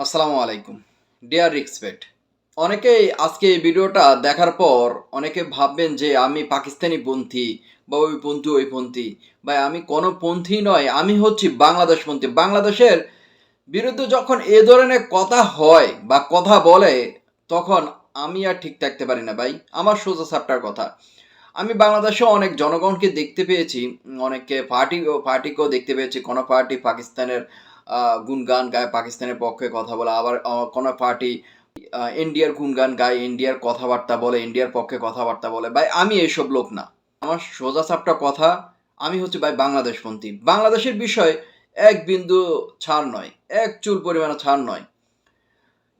আসসালামু আলাইকুম। ডিয়ার রিক্সপেক্ট অনেকেই আজকে এই ভিডিওটা দেখার পর অনেকে ভাববেন যে আমি পাকিস্তানি পন্থী বা ওই পন্থী ওই পন্থী। বা আমি কোনো পন্থী নয়, আমি হচ্ছি বাংলাদেশ পন্থী। বাংলাদেশের বিরুদ্ধে যখন এ ধরনের কথা হয় বা কথা বলে, তখন আমি আর ঠিক থাকতে পারি না ভাই। আমার সোজা সাপটার কথা। আমি বাংলাদেশে অনেক জনগণকে দেখতে পেয়েছি অনেকে পার্টি, পার্টিকেও দেখতে পেয়েছি। কোনো পার্টি পাকিস্তানের আহ, গুণগান গায় পাকিস্তানের পক্ষে কথা বলে। আবার কোনো পার্টি ইন্ডিয়ার গুণগান গায় ইন্ডিয়ার কথাবার্তা বলে ইন্ডিয়ার পক্ষে কথাবার্তা বলে। ভাই আমি এইসব লোক না। আমার সোজা সাপটা কথা আমি হচ্ছে ভাই বাংলাদেশপন্থী। বাংলাদেশের বিষয় এক বিন্দু ছাড় নয় এক চুল পরিমাণে ছাড় নয়।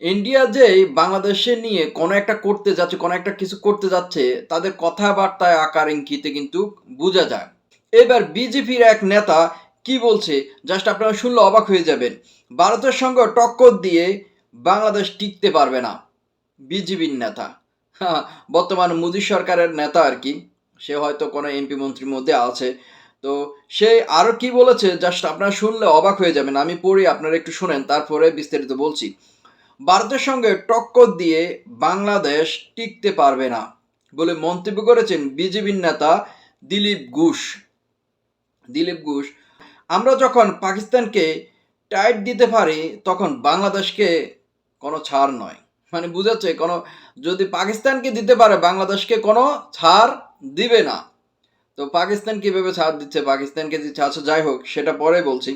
ইন্ডিয়া যে বাংলাদেশে নিয়ে কোনো একটা করতে যাচ্ছে কোনো একটা কিছু করতে যাচ্ছে তাদের কথাবার্তায় আকার ইঙ্কিতে কিন্তু বোঝা যায়। এবার বিজেপির এক নেতা কি বলছে? জাস্ট আপনারা শুনলে অবাক হয়ে যাবেন। ভারতের সঙ্গে টক্কর দিয়ে বাংলাদেশ টিকতে পারবে না। বিজেপির নেতা। বর্তমান মোদী সরকারের নেতা আর কি। সে হয়তো কোনো এমপি মন্ত্রীর মধ্যে আছে। তো সে আরও কি বলেছে? জাস্ট আপনারা শুনলে অবাক হয়ে যাবেন। আমি পড়ি, আপনারা একটু শুনেন, তারপরে বিস্তারিত বলছি। ভারতের সঙ্গে টক্কর দিয়ে বাংলাদেশ টিকতে পারবে না বলে মন্তব্য করেছেন বিজেপির নেতা দিলীপ ঘোষ। দিলীপ ঘোষ আমরা যখন পাকিস্তানকে টাইট দিতে পারি, তখন বাংলাদেশকে কোনো ছাড় নয়। মানে বুঝাচ্ছে কোনো, যদি পাকিস্তানকে দিতে পারে, বাংলাদেশকে কোনো ছাড় দিবে না। তো পাকিস্তান কীভাবে ছাড় দিচ্ছে? পাকিস্তানকে দিচ্ছে আচ্ছা যাই হোক, সেটা পরে বলছি।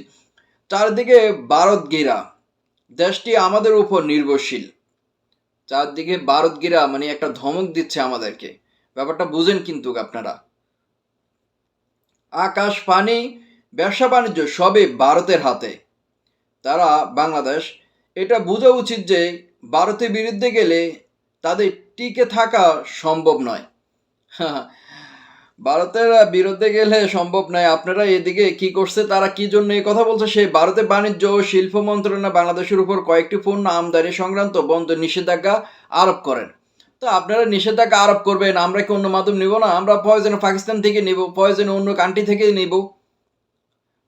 চারদিকে ভারত গিরা দেশটি আমাদের উপর নির্ভরশীল। চারদিকে ভারত গিরা মানে একটা ধমক দিচ্ছে আমাদেরকে। ব্যাপারটা বুঝেন কিন্তু আপনারা। আকাশ পানি ব্যবসা বাণিজ্য সবই ভারতের হাতে। তারা বাংলাদেশ, এটা বোঝা উচিত যে ভারতের বিরুদ্ধে গেলে তাদের টিকে থাকা সম্ভব নয়। ভারতের বিরুদ্ধে গেলে সম্ভব নয়। আপনারা এদিকে কি করছে, তারা কি জন্য এই কথা বলছে? সে ভারতের বাণিজ্য ও শিল্প মন্ত্রণালয় বাংলাদেশের উপর কয়েকটি পণ্য আমদানি সংক্রান্ত বন্ধ নিষেধাজ্ঞা আরোপ করেন। তো আপনারা নিষেধাজ্ঞা আরোপ করবেন, আমরা কি অন্য মাধ্যম নিব না? আমরা প্রয়োজনে পাকিস্তান থেকে নিব, প্রয়োজনে অন্য কান্ট্রি থেকে নিব।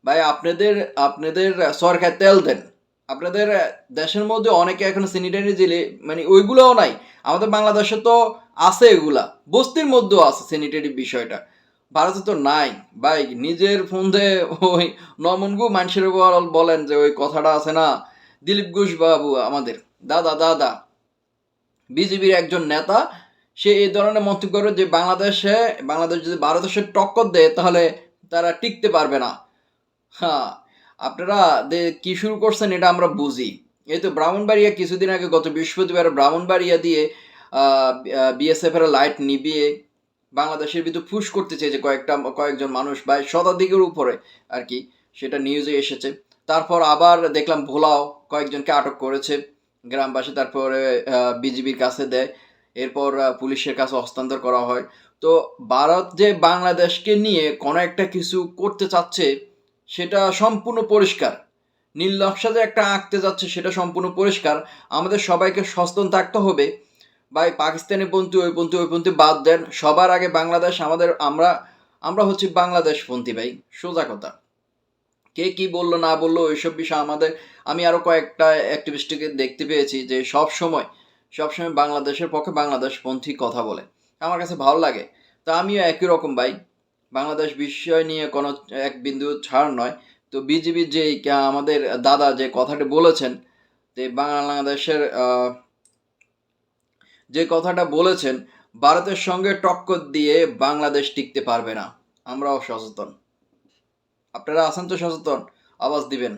ভাই, আপনাদের আপনাদের সরকার তেল দেন। আপনাদের দেশের মধ্যে অনেকে এখন স্যানিটারি জেলে মানে ওইগুলোও নাই। আমাদের বাংলাদেশে তো আছে এগুলা। বস্তির মধ্যেও আছে স্যানিটারি বিষয়টা। ভারতে তো নাই। ভাই, নিজের ফোন ওই নমনগু মানুষের বল- বলেন যে ওই কথাটা আছে না। দিলীপ ঘোষ বাবু আমাদের। দাদা দাদা। বিজেপির একজন নেতা, সে এই ধরনের মন্তব্য করে যে বাংলাদেশে, বাংলাদেশ যদি ভারতের সাথে টক্কর দেয়, তাহলে তারা টিকতে পারবে না। হ্যাঁ আপনারা কি শুরু করছেন এটা আমরা বুঝি। এই তো ব্রাহ্মণবাড়িয়া কিছুদিন আগে গত বৃহস্পতিবার ব্রাহ্মণবাড়িয়া দিয়ে বিএসএফ এর লাইট নিবিয়ে বাংলাদেশের ভিতর ফুস করতে চেয়েছে কয়েকটা, কয়েকজন মানুষ বা শতাধিকের উপরে আর কি সেটা নিউজে এসেছে। তারপর আবার দেখলাম ভোলাও কয়েকজনকে আটক করেছে গ্রামবাসী, তারপরে বিজিবির কাছে দেয়, এরপর পুলিশের কাছে হস্তান্তর করা হয়। তো ভারত যে বাংলাদেশকে নিয়ে কোনো একটা কিছু করতে চাচ্ছে সেটা সম্পূর্ণ পরিষ্কার। নীল নকশা যে একটা আঁকতে যাচ্ছে, সেটা সম্পূর্ণ পরিষ্কার। আমাদের সবাইকে সচেতন থাকতে হবে। ভাই, পাকিস্তানি পন্থী, ওই পন্থী ওই পন্থী বাদ দেন। সবার আগে বাংলাদেশ, আমাদের, আমরা আমরা হচ্ছি বাংলাদেশ পন্থী ভাই। সোজা কথা। কে কি বলল, না বলল, ওইসব বিষয় আমাদের, আমি আরও কয়েকটা অ্যাক্টিভিস্টকে দেখতে পেয়েছি যে সব সময় সবসময় বাংলাদেশের পক্ষে বাংলাদেশ পন্থী কথা বলে। আমার কাছে ভালো লাগে। তা আমিও একই রকম ভাই। বাংলাদেশ বিষয় নিয়ে কোনো এক বিন্দু ছাড় নয়। তো বিজেপি যে আমাদের দাদা যে কথাটি বলেছেন যে বাংলাদেশের যে কথাটা বলেছেন, ভারতের সঙ্গে টক্কর দিয়ে বাংলাদেশ টিকতে পারবে না। আমরাও সচেতন। আপনারা আছেন তো সচেতন? আওয়াজ দিবেন।